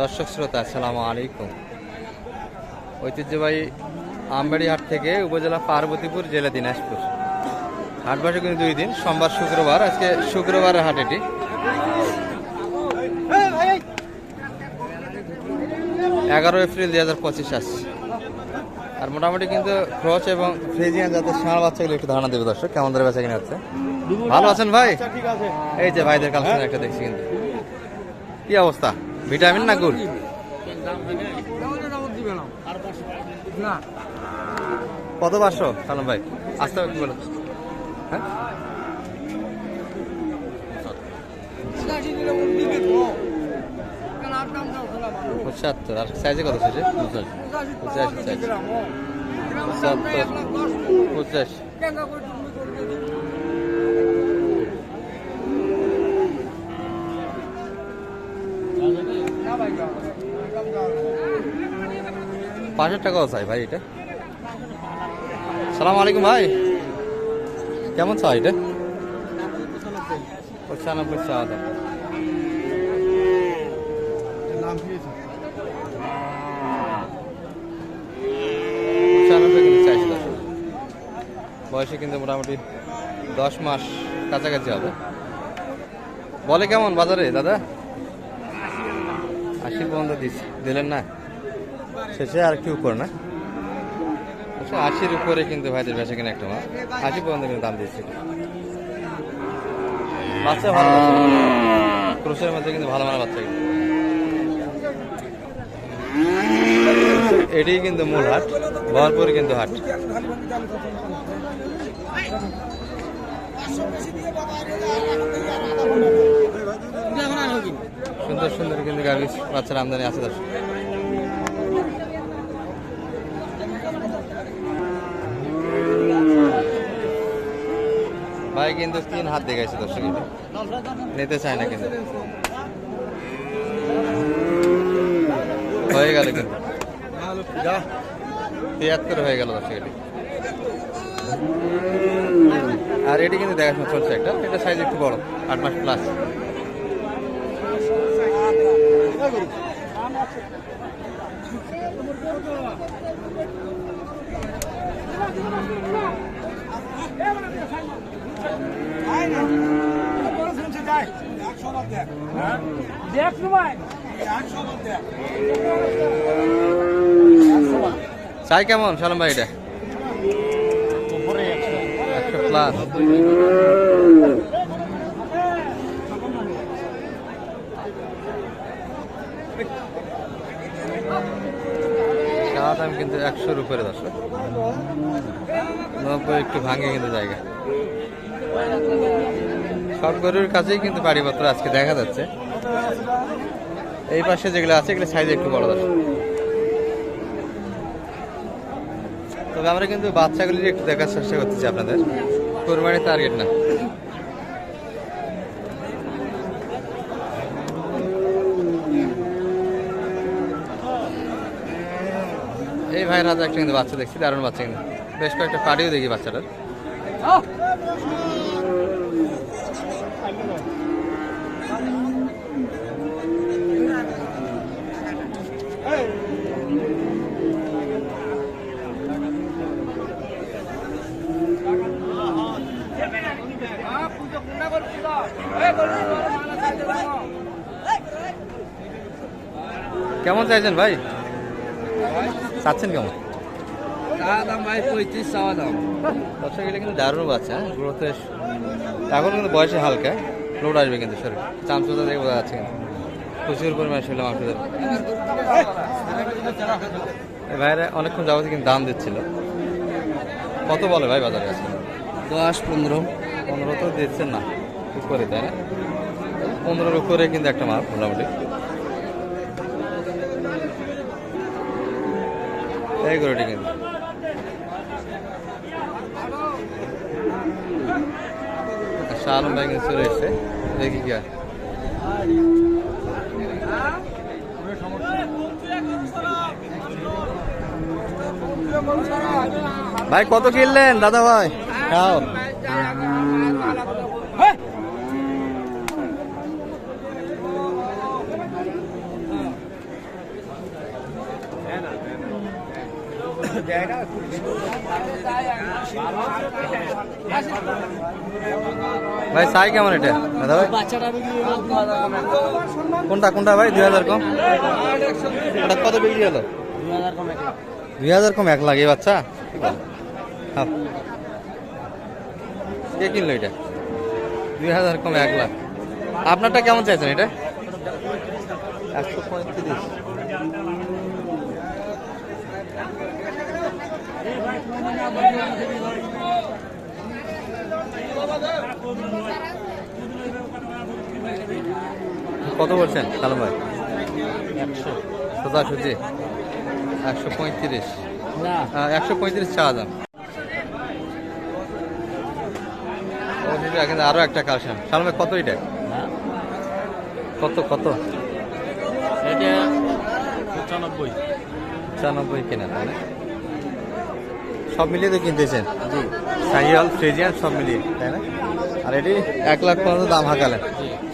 দর্শক শ্রোতা আসসালামু আলাইকুম। ঐতিহ্যবাহী আমবাড়ি হাট থেকে উপজেলা পার্বতীপুর জেলা দিনাজপুর। হাট বসে কিন্তু দুই দিন সোমবার শুক্রবার আজকে শুক্রবারের হাট এটি। এগারো এপ্রিল দুই হাজার পঁচিশ আসছে আর মোটামুটি কিন্তু ক্রচ এবং ফ্রিজিয়ান জাতের ষাঁড় বাচ্চাগুলো একটু ধারণা দেবে দর্শক কেমন ধরে বেচা কিনা হচ্ছে। ভালো আছেন ভাই? এই যে ভাইদের কালেকশন একটা দেখছি কিন্তু। কি অবস্থা? ভিটামিন না গুড়? কত পাঁচশো সালাম ভাই? আসতে হবে কি বলো। হ্যাঁ? পঁচাত্তর আর সাইজে কত সাইজে পঁচাশি পঁচাত্তর পঁচাশি। পাঁচশো টাকাও চাই ভাই এটা। সালাম আলাইকুম ভাই। কেমন চাই এটা? পঁচানব্বই চাওয়া দাম বয়সে কিন্তু মোটামুটি দশ মাস কাছাকাছি হবে। বলে কেমন বাজারে দাদা? আশি পর্যন্ত দিচ্ছি। দিলেন না? শেষে আর কি উপর না? আচ্ছা, আশির উপরে কিন্তু ভাইদের বেচা কিনা একটা মাছ আশি পর্যন্ত কিন্তু দাম দিচ্ছি বাচ্চা ভালো ক্রুশের মধ্যে কিন্তু ভালো মানের বাচ্চা। এটাই কিন্তু মূল হাট। ভরপুর কিন্তু হাট। সুন্দর সুন্দর কিন্তু গাভি বাচ্চার আমদানি আছে দর্শক। ভাই কিন্তু তিন হাত দেখাইছে দর্শক। নিতে চায় না কিন্তু। হয়ে গেল কিন্তু। তিয়াত্তর হয়ে গেল দর্শক এটি। আর এটি কিন্তু দেখাশোনা চলছে একটা। এটা সাইজ একটু বড়, আট মাস প্লাস চাই কেমন, সালাম ভাই এটা? একশো প্লাস দাম কিন্তু একশোর উপরে দশ নব্বই একটু ভাঙে কিন্তু জায়গা। সব গরুর কাছেই কিন্তু বাড়িপত্র আজকে দেখা যাচ্ছে। এই পাশে যেগুলো আছে, এগুলো সাইজ একটু বড় দশ তবে আমরা কিন্তু বাচ্চাগুলির একটু দেখার চেষ্টা করতেছি আপনাদের। কোরবানির টার্গেট না। এই ভাইয়ের হাতে একটা কিন্তু বাচ্চা দেখছি, দারুণ বাচ্চা কিন্তু। বেশ কয়েকটা পাড়িও দেখি বাচ্চাটার। কেমন চাইছেন ভাই? চাচ্ছেন কেমন? দাম ভাই পঁয়ত্রিশ চাওয়া দাম দর্শক এটা কিন্তু দারুণ বাচ্চা হ্যাঁ? গ্রোথে এখন কিন্তু বয়সে হালকা লোড আসবে কিন্তু শরীর চামচুটা দেখে বোঝা যাচ্ছে কিন্তু। প্রচুর পরিমাণে দেবে। এই ভাইরা অনেকক্ষণ যাবত কিন্তু দাম দিচ্ছিল। কত বলে ভাই বাজারে আছে দশ পনেরো। পনেরো তো দিচ্ছেন না উপরে তাই না? পনেরোর উপরে কিন্তু একটা মাপ মোটামুটি। এই গরুটি কিন্তু। শাহ আলম ভাই চলে এসছে। দেখি কি। ভাই কত কিনলেন দাদা ভাই? ভাই সাই কেমন এটা? দাদা ভাই? কোনটা কোনটা ভাই? দুই হাজার কম? ওটা কত বিক্রি হলো? দুই হাজার কম এক লাখ। এই বাচ্চা? হ্যাঁ। কে কিনলো এটা? দুই হাজার কম এক লাখ। আপনারটা কেমন চাইছেন এটা? একশো পঁয়ত্রিশ। কত বলছেন সালাম ভাই? একশো। সোজাসুজি। একশো পঁয়ত্রিশ। একশো পঁয়ত্রিশ চা দাম। আরও একটা কালেকশন। সালাম কত এটা? কত কত? এটা পঁচানব্বই। পঁচানব্বই কেনা তাই না? সব মিলিয়ে তো কিনতেছেন? সাইয়াল ফ্রিজিয়ান সব মিলিয়ে তাই না? আর এটি এক লাখ পর্যন্ত দাম হাঁকালেন।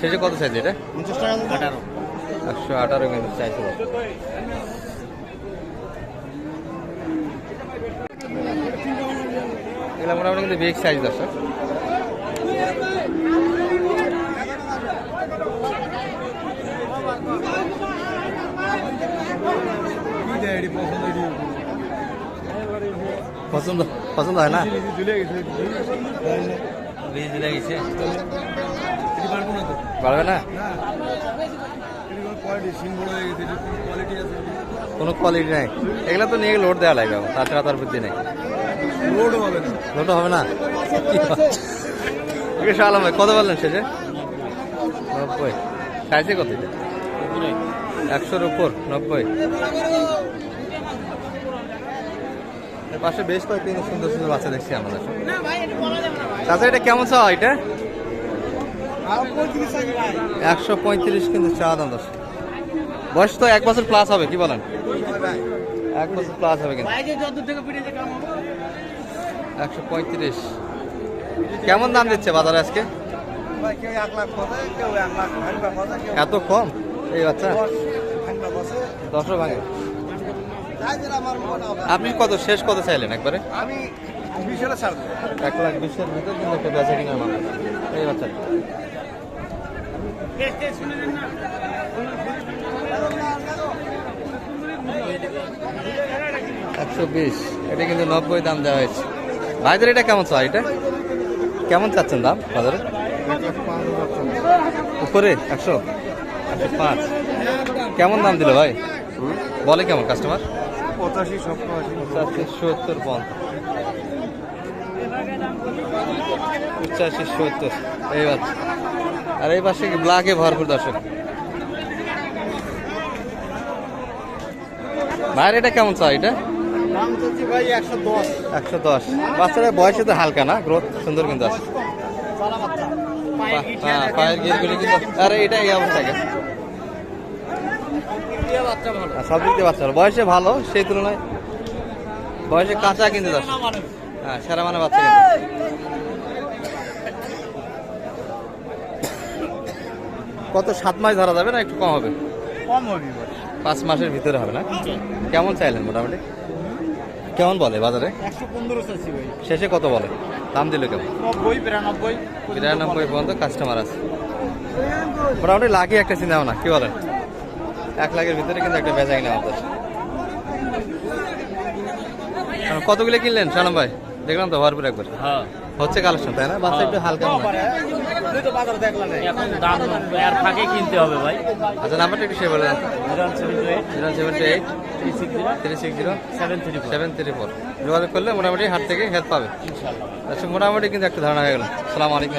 শেষে কত চাইছে এটা? পঞ্চাশ টাকা আঠারো। একশো আঠারো কিন্তু চাইছে এগুলো মোটামুটি কিন্তু বিগ সাইজ দর্শক। পছন্দ পছন্দ পছন্দ হয় না? গেছে। পারবে না? কোনো কোয়ালিটি নাই। এগুলো তো নিয়ে লোড দেওয়া লাগবে তাছাড়া তার বুদ্ধি নেই। লোড হবে না? ঠিক আছে আলম ভাই কত বললেন শেষে? নব্বই। সাইজে কত একশোর উপর নব্বই। পাশে বেশ কয়েকটি সুন্দর সুন্দর বাচ্চা দেখছি আমরা। চাচা এটা কেমন চা এটা? একশো পঁয়ত্রিশ কিন্তু চা দাম দশ। বয়স তো এক বছর প্লাস হবে কি বলেন? এক বছর প্লাস হবে কিন্তু। একশো পঁয়ত্রিশ। কেমন দাম দিচ্ছে বাজারে আজকে? এত কম? এই বাচ্চা? দশও ভাঙে। আপনি কত শেষ কত চাইলেন একবারে? আমি এক লাখ বিশের ভিতর কিন্তু একটা বেচা কিনার মামলা এই বাচ্চা। একশো বিশ এটা কিন্তু নব্বই দাম দেওয়া হয়েছে। ভাইদের এটা কেমন চাই এটা? কেমন চাচ্ছেন দাম বাজারে উপরে একশো? একশো পাঁচ। কেমন দাম দিল ভাই? বলে কেমন কাস্টমার পঁচাশি সপ্তাশি পঁচাশি সত্তর পঞ্চাশ পঁচাশি সত্তর। এই বাচ্চা। আর এই পাশে ব্লাকে ভরপুর দর্শক? ভাইয়ের এটা কেমন চাই এটা? একশো দশ। বাচ্চারা বয়সে তো হালকা না? গ্রোথ সুন্দর কিন্তু আছে। হ্যাঁ পায়ের গিরগুলি কিন্তু আরে এটা এই অবস্থা কেন বাচ্চা ভালো আর সব দিক দিয়ে বাচ্চা ভালো। বয়সে ভালো সেই তুলনায় বয়সে কাঁচা কিন্তু হ্যাঁ সেরা মানে বাচ্চা কত সাত মাস ধরা যাবে না একটু কম হবে? কম হবে পাঁচ মাসের ভিতরে হবে না? কেমন চাইলেন মোটামুটি? কেমন বলে বাজারে? শেষে কত বলে? দাম দিল কেমন? নব্বই বিরানব্বই বিরানব্বই পর্যন্ত কাস্টমার আছে। মোটামুটি লাখই একটা চিন্তা ভাবনা কি বলেন এক লাখের ভিতরে কিন্তু একটা বেচা কিনা আমাদের কতগুলো কিনলেন সালাম ভাই? দেখলাম তো ভরপুর একবার। হ্যাঁ। হচ্ছে কালেকশন তাই না? বাচ্চা একটু হালকা আচ্ছা নাম্বারটা একটু সে যোগাযোগ করলে মোটামুটি হাট থেকে হেল্প পাবে। আচ্ছা মোটামুটি কিন্তু একটা ধারণা হয়ে গেল। সালাম আলাইকুম